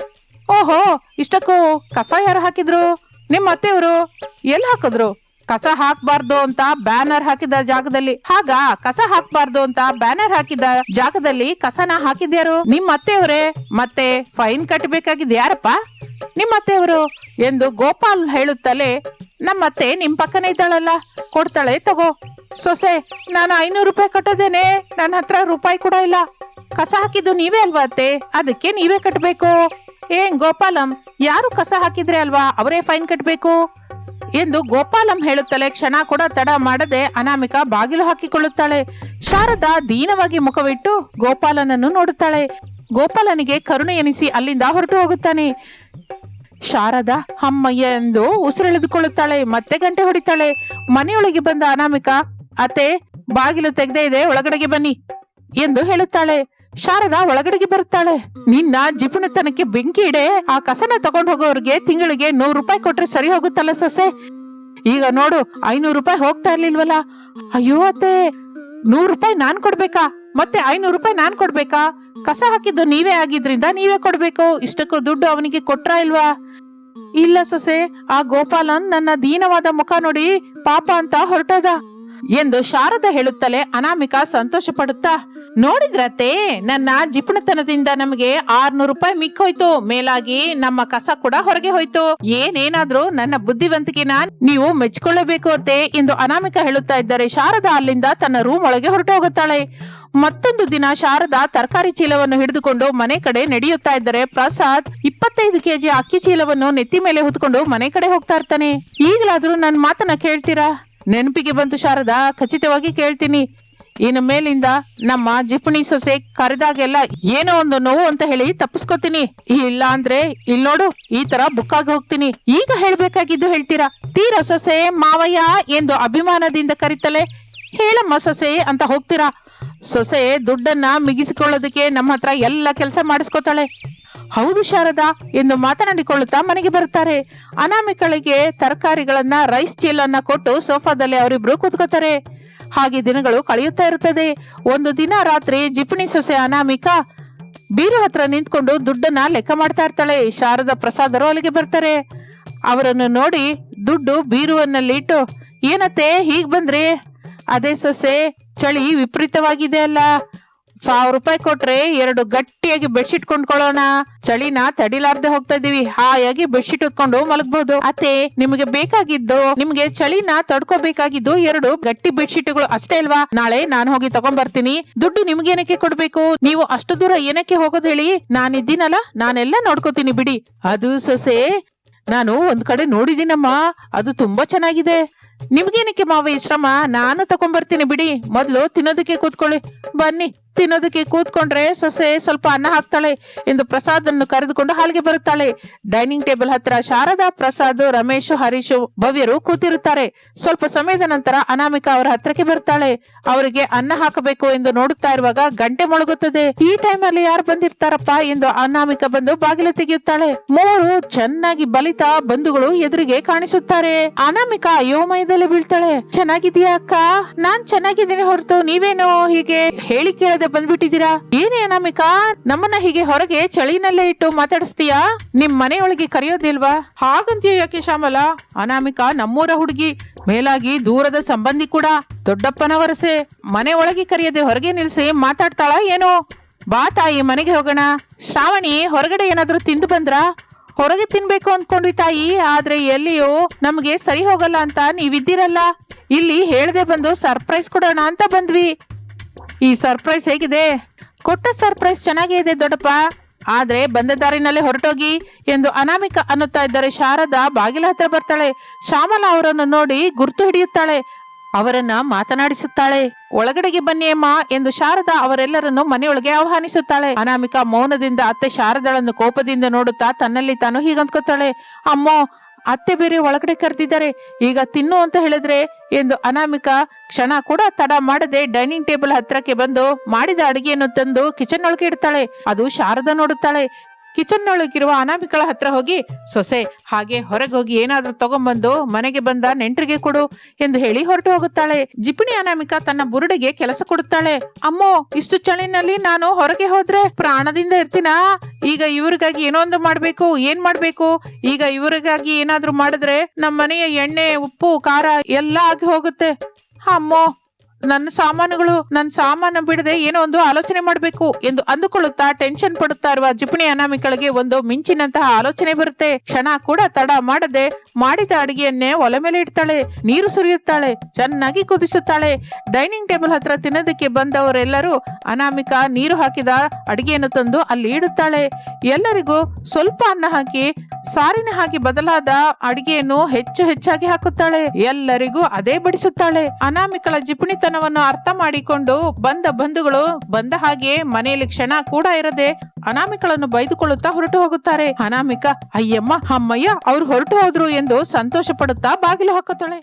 ಓಹೋ, ಇಷ್ಟಕ್ಕೂ ಕಸ ಯಾರು ಹಾಕಿದ್ರು? ನಿಮ್ಮ ಅತ್ತೆಯವರು. ಎಲ್ಲಿ ಹಾಕಿದ್ರು? ಕಸ ಹಾಕಬಾರ್ದು ಅಂತ ಬ್ಯಾನರ್ ಹಾಕಿದ ಜಾಗದಲ್ಲಿ. ಹಾಗ, ಕಸ ಹಾಕಬಾರ್ದು ಅಂತ ಬ್ಯಾನರ್ ಹಾಕಿದ ಜಾಗದಲ್ಲಿ ಕಸನ ಹಾಕಿದ್ಯಾರು? ನಿಮ್ಮ ಅತ್ತೆಯವರೇ? ಮತ್ತೆ ಫೈನ್ ಕಟ್ಟಬೇಕಾಗಿದ್ ಯಾರಪ್ಪ? ನಿಮ್ಮ ಅತ್ತೆಯವರು? ಎಂದು ಗೋಪಾಲ್ ಹೇಳುತ್ತಲೇ ನಮ್ಮತ್ತೆ ನಿಮ್ ಪಕ್ಕನೇ ಇದ್ದಾಳಲ್ಲ, ಕೊಡ್ತಾಳೆ, ತಗೋ. ಸೊಸೆ, ನಾನು ಐನೂರು ರೂಪಾಯಿ ಕಟ್ಟೋದೇನೆ, ನನ್ನ ಹತ್ರ ರೂಪಾಯಿ ಕೂಡ ಇಲ್ಲ. ಕಸ ಹಾಕಿದ್ದು ನೀವೇ ಅಲ್ವಾ ಅತ್ತೆ? ಅದಕ್ಕೆ ನೀವೇ ಕಟ್ಟಬೇಕು ಏನ್ ಗೋಪಾಲಂ, ಯಾರು ಕಸ ಹಾಕಿದ್ರೆ ಅಲ್ವಾ ಅವರೇ ಫೈನ್ ಕಟ್ಟಬೇಕು ಎಂದು ಗೋಪಾಲಂ ಹೇಳುತ್ತಲೇ ಕ್ಷಣ ಕೂಡ ತಡ ಮಾಡದೆ ಅನಾಮಿಕಾ ಬಾಗಿಲು ಹಾಕಿಕೊಳ್ಳುತ್ತಾಳೆ. ಶಾರದಾ ದೀನವಾಗಿ ಮುಖವಿಟ್ಟು ಗೋಪಾಲನನ್ನು ನೋಡುತ್ತಾಳೆ. ಗೋಪಾಲನಿಗೆ ಕರುಣೆ ಎನಿಸಿ ಅಲ್ಲಿಂದ ಹೊರಟು ಹೋಗುತ್ತಾನೆ. ಶಾರದಾ ಅಮ್ಮಯ್ಯ ಎಂದು ಉಸಿರೆಳೆದುಕೊಳ್ಳುತ್ತಾಳೆ, ಮತ್ತೆ ಗಂಟೆ ಹೊಡಿತಾಳೆ. ಮನೆಯೊಳಗೆ ಬಂದ ಅನಾಮಿಕಾ ಅತೆ ಬಾಗಿಲು ತೆಗೆದೇ ಇದೆ, ಒಳಗಡೆಗೆ ಬನ್ನಿ ಎಂದು ಹೇಳುತ್ತಾಳೆ. ಶಾರದಾ ಒಳಗಡೆಗೆ ಬರುತ್ತಾಳೆ. ನಿನ್ನ ಜಿಪುಣತನಕ್ಕೆ ಬೆಂಕಿ ಇಡೆ ಆ ಕಸನ ತಗೊಂಡು ಹೋಗೋರ್ಗೆ ತಿಂಗಳಿಗೆ ನೂರು ರೂಪಾಯಿ ಕೊಟ್ರೆ ಸರಿ ಹೋಗುತ್ತಲ್ಲ ಸೊಸೆ? ಈಗ ನೋಡು, ಐನೂರು ರೂಪಾಯಿ ಹೋಗ್ತಾ ಇರ್ಲಿಲ್ವಲ್ಲ? ಅಯ್ಯೋ ಅತ್ತೆ, ನೂರು ರೂಪಾಯಿ ನಾನ್ ಕೊಡ್ಬೇಕಾ? ಮತ್ತೆ ಐನೂರು ರೂಪಾಯಿ ನಾನ್ ಕೊಡ್ಬೇಕಾ? ಕಸ ಹಾಕಿದ್ದು ನೀವೇ ಆಗಿದ್ರಿಂದ ನೀವೇ ಕೊಡ್ಬೇಕು. ಇಷ್ಟಕ್ಕೂ ದುಡ್ಡು ಅವನಿಗೆ ಕೊಟ್ರಾ ಇಲ್ವಾ? ಇಲ್ಲ ಸೊಸೆ, ಆ ಗೋಪಾಲನ್ ನನ್ನ ದೀನವಾದ ಮುಖ ನೋಡಿ ಪಾಪ ಅಂತ ಹೊರಟೋದ. ಎಂದು ಶಾರದ ಹೇಳುತ್ತಲೇ ಅನಾಮಿಕಾ ಸಂತೋಷ ಪಡುತ್ತಾ ನೋಡಿದ್ರತ್ತೆ, ನನ್ನ ಜಿಪುಣತನದಿಂದ ನಮಗೆ ಆರ್ನೂರು ರೂಪಾಯಿ ಮಿಕ್ಕೋಯ್ತು. ಮೇಲಾಗಿ ನಮ್ಮ ಕಸ ಕೂಡ ಹೊರಗೆ ಹೋಯ್ತು. ಏನೇನಾದ್ರೂ ನನ್ನ ಬುದ್ಧಿವಂತಿಕೆನ ನೀವು ಮೆಚ್ಕೊಳ್ಳಬೇಕು ಅತ್ತೆ, ಎಂದು ಅನಾಮಿಕಾ ಹೇಳುತ್ತಾ ಇದ್ದಾರೆ ಶಾರದಾ ಅಲ್ಲಿಂದ ತನ್ನ ರೂಮ್ ಒಳಗೆ ಹೊರಟು ಹೋಗುತ್ತಾಳೆ. ಮತ್ತೊಂದು ದಿನ ಶಾರದಾ ತರಕಾರಿ ಚೀಲವನ್ನು ಹಿಡಿದುಕೊಂಡು ಮನೆ ಕಡೆ ನಡೆಯುತ್ತಾ ಇದ್ದರೆ ಪ್ರಸಾದ್ ಇಪ್ಪತ್ತೈದು ಕೆಜಿ ಅಕ್ಕಿ ಚೀಲವನ್ನು ನೆತ್ತಿ ಮೇಲೆ ಹೊತ್ಕೊಂಡು ಮನೆ ಕಡೆ ಹೋಗ್ತಾ ಇರ್ತಾನೆ. ಈಗಲಾದ್ರೂ ನನ್ನ ಮಾತನ್ನ ಕೇಳ್ತೀರಾ? ನೆನಪಿಗೆ ಬಂತು ಶಾರದಾ, ಖಚಿತವಾಗಿ ಕೇಳ್ತೀನಿ. ಇನ್ನು ಮೇಲಿಂದ ನಮ್ಮ ಜಿಪುಣಿ ಸೊಸೆ ಕರೆದಾಗೆಲ್ಲ ಏನೋ ಒಂದು ನೋವು ಅಂತ ಹೇಳಿ ತಪ್ಪಿಸ್ಕೋತೀನಿ. ಇಲ್ಲ ಅಂದ್ರೆ ಇಲ್ಲಿ ನೋಡು, ಈ ತರ ಬುಕ್ಕಾಗಿ ಹೋಗ್ತೀನಿ. ಈಗ ಹೇಳ್ಬೇಕಾಗಿದ್ದು ಹೇಳ್ತೀರಾ? ತೀರ ಸೊಸೆ ಮಾವಯ್ಯ ಎಂದು ಅಭಿಮಾನದಿಂದ ಕರಿತಲೆ ಹೇಳಮ್ಮ ಸೊಸೆ ಅಂತ ಹೋಗ್ತೀರಾ? ಸೊಸೆ ದುಡ್ಡನ್ನ ಮಿಗಿಸಿಕೊಳ್ಳೋದಕ್ಕೆ ನಮ್ಮ ಹತ್ರ ಎಲ್ಲ ಕೆಲಸ ಮಾಡಿಸ್ಕೊತಾಳೆ. ಹೌದು ಶಾರದಾ, ಎಂದು ಮಾತನಾಡಿಕೊಳ್ಳುತ್ತಾ ಮನೆಗೆ ಬರುತ್ತಾರೆ. ಅನಾಮಿಕಳಿಗೆ ತರಕಾರಿಗಳನ್ನ ರೈಸ್ ಚೀಲನ್ನ ಕೊಟ್ಟು ಸೋಫಾದಲ್ಲಿ ಅವರಿಬ್ರು ಕೂತ್ಕೋತಾರೆ. ಹಾಗೆ ದಿನಗಳು ಕಳೆಯುತ್ತಾ ಇರುತ್ತದೆ. ಒಂದು ದಿನ ರಾತ್ರಿ ಜಿಪಣಿ ಸೊಸೆ ಅನಾಮಿಕಾ ಬೀರು ಹತ್ರ ನಿಂತ್ಕೊಂಡು ದುಡ್ಡನ್ನ ಲೆಕ್ಕ ಮಾಡ್ತಾ ಇರ್ತಾಳೆ. ಶಾರದಾ ಪ್ರಸಾದರು ಅಲ್ಲಿಗೆ ಬರ್ತಾರೆ. ಅವರನ್ನು ನೋಡಿ ದುಡ್ಡು ಬೀರುವನ್ನಲ್ಲಿ ಇಟ್ಟು, ಏನತ್ತೆ, ಹೀಗ್ ಬಂದ್ರಿ? ಅದೇ ಸೊಸೆ, ಚಳಿ ವಿಪರೀತವಾಗಿದೆ ಅಲ್ಲ. ಸಾವಿರ ರೂಪಾಯಿ ಕೊಟ್ರೆ ಎರಡು ಗಟ್ಟಿಯಾಗಿ ಬೆಡ್ಶೀಟ್ ಕೊಂಡ್ಕೊಳ್ಳೋಣ. ಚಳಿನ ತಡಿಲಾರ್ದೆ ಹೋಗ್ತಾ ಇದೀವಿ ಹಾಯಾಗಿ ಬೆಡ್ಶೀಟ್ ಹೊತ್ಕೊಂಡು ಮಲಗಬಹುದು ಅತ್ತೆ, ನಿಮಗೆ ಬೇಕಾಗಿದ್ದು, ನಿಮ್ಗೆ ಚಳಿನ ತಡ್ಕೋಬೇಕಾಗಿದ್ದು ಎರಡು ಗಟ್ಟಿ ಬೆಡ್ಶೀಟ್ಗಳು ಅಷ್ಟೇ ಅಲ್ವಾ? ನಾಳೆ ನಾನು ಹೋಗಿ ತಗೊಂಡ್ ಬರ್ತೀನಿ ದುಡ್ಡು ನಿಮ್ಗೇನಕ್ಕೆ ಕೊಡ್ಬೇಕು? ನೀವು ಅಷ್ಟು ದೂರ ಏನಕ್ಕೆ ಹೋಗೋದು ಹೇಳಿ? ನಾನಿದ್ದೀನಲ್ಲ, ನಾನೆಲ್ಲ ನೋಡ್ಕೋತೀನಿ ಬಿಡಿ. ಅದು ಸೊಸೆ ನಾನು ಒಂದ್ ಕಡೆ ನೋಡಿದ್ದೀನಮ್ಮ. ಅದು ತುಂಬಾ ಚೆನ್ನಾಗಿದೆ. ನಿಮ್ಗೇನಕ್ಕೆ ಮಾವ ಇಷ್ಟಮ್ಮ ನಾನು ತಗೊಂಬರ್ತೀನಿ ಬಿಡಿ. ಮೊದಲು ತಿನ್ನೋದಕ್ಕೆ ಕೂತ್ಕೊಳ್ಳಿ. ಬನ್ನಿ. ತಿನ್ನೋದಕ್ಕೆ ಕೂತ್ಕೊಂಡ್ರೆ ಸೊಸೆ ಸ್ವಲ್ಪ ಅನ್ನ ಹಾಕ್ತಾಳೆ ಎಂದು ಪ್ರಸಾದ್ ಅನ್ನು ಕರೆದುಕೊಂಡು ಹಾಲಿಗೆ ಬರುತ್ತಾಳೆ. ಡೈನಿಂಗ್ ಟೇಬಲ್ ಹತ್ರ ಶಾರದಾ ಪ್ರಸಾದ್, ರಮೇಶ್, ಹರೀಶ್ ಭವ್ಯರು ಕೂತಿರುತ್ತಾರೆ. ಸ್ವಲ್ಪ ಸಮಯದ ನಂತರ ಅನಾಮಿಕಾ ಅವರ ಹತ್ರಕ್ಕೆ ಬರ್ತಾಳೆ. ಅವರಿಗೆ ಅನ್ನ ಹಾಕಬೇಕು ಎಂದು ನೋಡುತ್ತಾ ಇರುವಾಗ ಗಂಟೆ ಮೊಳಗುತ್ತದೆ. ಈ ಟೈಮ್ ಅಲ್ಲಿ ಯಾರು ಬಂದಿರ್ತಾರಪ್ಪ ಎಂದು ಅನಾಮಿಕಾ ಬಂದು ಬಾಗಿಲು ತೆಗೆಯುತ್ತಾಳೆ. ಮೂರು ಚೆನ್ನಾಗಿ ಬಲಿತ ಬಂಧುಗಳು ಎದುರಿಗೆ ಕಾಣಿಸುತ್ತಾರೆ. ಅನಾಮಿಕಾ ಅಯೋಮಯದಲ್ಲಿ ಬೀಳ್ತಾಳೆ. ಚೆನ್ನಾಗಿದ್ಯಾ ಅಕ್ಕ? ನಾನ್ ಚೆನ್ನಾಗಿದ್ದೀನಿ ಹೊರತು ನೀವೇನು ಹೀಗೆ ಹೇಳಿ ಕೇಳದೆ ಬಂದ್ಬಿಟ್ಟಿದ್ದೀರಾ? ಏನೇ ಅನಾಮಿಕಾ, ನಮ್ಮನ್ನ ಹೀಗೆ ಹೊರಗೆ ಚಳಿನಲ್ಲೇ ಇಟ್ಟು ಮಾತಾಡಿಸ್ತೀಯಾ? ನಿಮ್ ಮನೆಯೊಳಗೆ ಕರೆಯೋದಿಲ್ವಾ? ಹಾಗಂತೀಯ ಯಾಕೆ ಶ್ಯಾಮಲ? ಅನಾಮಿಕಾ, ನಮ್ಮೂರ ಹುಡುಗಿ, ಮೇಲಾಗಿ ದೂರದ ಸಂಬಂಧಿ ಕೂಡ ದೊಡ್ಡಪ್ಪನ ವರಸೆ. ಮನೆ ಒಳಗೆ ಕರೆಯದೆ ಹೊರಗೆ ನಿಲ್ಸಿ ಮಾತಾಡ್ತಾಳ ಏನೋ? ಬಾ ತಾಯಿ, ಮನೆಗೆ ಹೋಗೋಣ. ಶ್ರಾವಣಿ, ಹೊರಗಡೆ ಏನಾದ್ರೂ ತಿಂದು ಬಂದ್ರಾ? ಹೊರಗೆ ತಿನ್ಬೇಕು ಅನ್ಕೊಂಡ್ವಿ ತಾಯಿ, ಆದ್ರೆ ಎಲ್ಲಿಯೋ ನಮಗೆ ಸರಿ ಹೋಗಲ್ಲ ಅಂತ ನೀವಿದ್ದೀರಲ್ಲ. ಇಲ್ಲಿ ಹೇಳದೆ ಬಂದು ಸರ್ಪ್ರೈಸ್ ಕೊಡೋಣ ಅಂತ ಬಂದ್ವಿ. ಈ ಸರ್ಪ್ರೈಸ್ ಹೇಗಿದೆ? ಕೊಟ್ಟ ಸರ್ಪ್ರೈಸ್ ಚೆನ್ನಾಗೇ ಇದೆ ದೊಡ್ಡಪ್ಪ. ಆದ್ರೆ ಬಂದ ದಾರಿನಲ್ಲೇ ಹೊರಟೋಗಿ ಎಂದು ಅನಾಮಿಕ ಅನ್ನುತ್ತಾ ಇದ್ದರೆ ಶಾರದಾ ಬಾಗಿಲ ಹತ್ರ ಬರ್ತಾಳೆ. ಶ್ಯಾಮಲ ಅವರನ್ನು ನೋಡಿ ಗುರ್ತು ಹಿಡಿಯುತ್ತಾಳೆ. ಅವರನ್ನ ಮಾತನಾಡಿಸುತ್ತಾಳೆ. ಒಳಗಡೆಗೆ ಬನ್ನಿ ಅಮ್ಮ ಎಂದು ಶಾರದಾ ಅವರೆಲ್ಲರನ್ನು ಮನೆಯೊಳಗೆ ಆಹ್ವಾನಿಸುತ್ತಾಳೆ. ಅನಾಮಿಕಾ ಮೌನದಿಂದ ಅತ್ತೆ ಶಾರದಾಳನ್ನು ಕೋಪದಿಂದ ನೋಡುತ್ತಾ ತನ್ನಲ್ಲಿ ತಾನು ಹೀಗಂದ್ಕೋತಾಳೆ ಅಮ್ಮೋ ಅತ್ತೆ ಬೇರೆ ಒಳಗಡೆ ಕರೆದಿದ್ದಾರೆ. ಈಗ ತಿನ್ನು ಅಂತ ಹೇಳಿದ್ರೆ ಎಂದು ಅನಾಮಿಕ ಕ್ಷಣ ಕೂಡ ತಡ ಮಾಡದೆ ಡೈನಿಂಗ್ ಟೇಬಲ್ ಹತ್ರಕ್ಕೆ ಬಂದು ಮಾಡಿದ ಅಡಿಗೆಯನ್ನು ತಂದು ಕಿಚನ್ ಒಳಗೆ ಇಡ್ತಾಳೆ. ಅದು ಶಾರದಾ ನೋಡುತ್ತಾಳೆ. ಕಿಚನ್ ಒಳಗಿರುವ ಅನಾಮಿಕಳ ಹತ್ರ ಹೋಗಿ, ಸೊಸೆ, ಹಾಗೆ ಹೊರಗೆ ಹೋಗಿ ಏನಾದ್ರೂ ತಗೊಂಬಂದು ಮನೆಗೆ ಬಂದ ನೆಂಟರಿಗೆ ಕೊಡು ಎಂದು ಹೇಳಿ ಹೊರಟು ಹೋಗುತ್ತಾಳೆ. ಜಿಪಣಿ ಅನಾಮಿಕ ತನ್ನ ಬುರುಡೆಗೆ ಕೆಲಸ ಕೊಡುತ್ತಾಳೆ. ಅಮ್ಮೋ, ಇಷ್ಟು ಚಳಿನಲ್ಲಿ ನಾನು ಹೊರಗೆ ಹೋದ್ರೆ ಪ್ರಾಣದಿಂದ ಇರ್ತೀನಾ? ಈಗ ಇವರಿಗಾಗಿ ಏನೋ ಒಂದು ಮಾಡ್ಬೇಕು, ಏನ್ ಮಾಡ್ಬೇಕು? ಈಗ ಇವರಿಗಾಗಿ ಏನಾದ್ರೂ ಮಾಡಿದ್ರೆ ನಮ್ಮ ಮನೆಯ ಎಣ್ಣೆ, ಉಪ್ಪು, ಖಾರ ಎಲ್ಲ ಆಗಿ ಹೋಗುತ್ತೆ. ಅಮ್ಮೋ ನನ್ನ ಸಾಮಾನುಗಳು, ನನ್ನ ಸಾಮಾನು ಬಿಡದೆ ಏನೋ ಒಂದು ಆಲೋಚನೆ ಮಾಡಬೇಕು ಎಂದು ಅಂದುಕೊಳ್ಳುತ್ತಾ ಟೆನ್ಷನ್ ಪಡುತ್ತಾ ಇರುವ ಜಿಪಣಿ ಅನಾಮಿಕಳಿಗೆ ಒಂದು ಮಿಂಚಿನಂತಹ ಆಲೋಚನೆ ಬರುತ್ತೆ. ಕ್ಷಣ ಕೂಡ ತಡ ಮಾಡದೆ ಮಾಡಿದ ಅಡಿಗೆಯನ್ನೇ ಒಲೆ ಮೇಲೆ ಇಡ್ತಾಳೆ, ನೀರು ಸುರಿಯುತ್ತಾಳೆ, ಚೆನ್ನಾಗಿ ಕುದಿಸುತ್ತಾಳೆ. ಡೈನಿಂಗ್ ಟೇಬಲ್ ಹತ್ರ ತಿನ್ನೋದಕ್ಕೆ ಬಂದವರೆಲ್ಲರೂ ಅನಾಮಿಕ ನೀರು ಹಾಕಿದ ಅಡಿಗೆಯನ್ನು ತಂದು ಅಲ್ಲಿ ಇಡುತ್ತಾಳೆ. ಎಲ್ಲರಿಗೂ ಸ್ವಲ್ಪ ಅನ್ನ ಹಾಕಿ, ಸಾರಿನ ಹಾಗೆ ಬದಲಾದ ಅಡಿಗೆಯನ್ನು ಹೆಚ್ಚು ಹೆಚ್ಚಾಗಿ ಹಾಕುತ್ತಾಳೆ. ಎಲ್ಲರಿಗೂ ಅದೇ ಬಡಿಸುತ್ತಾಳೆ. ಅನಾಮಿಕಳ ಜಿಪುಣಿತನವನ್ನು ಅರ್ಥ ಮಾಡಿಕೊಂಡು ಬಂದ ಬಂಧುಗಳು ಬಂದ ಹಾಗೆ ಮನೆಯಲ್ಲಿ ಕ್ಷಣ ಕೂಡ ಇರದೆ ಅನಾಮಿಕಳನ್ನು ಬೈದುಕೊಳ್ಳುತ್ತಾ ಹೊರಟು ಹೋಗುತ್ತಾರೆ. ಅನಾಮಿಕ, ಅಯ್ಯಮ್ಮ, ಅಮ್ಮಯ್ಯ, ಅವ್ರು ಹೊರಟು ಹೋದ್ರು ಎಂದು ಸಂತೋಷ ಪಡುತ್ತಾ ಬಾಗಿಲು ಹಾಕುತ್ತಾಳೆ.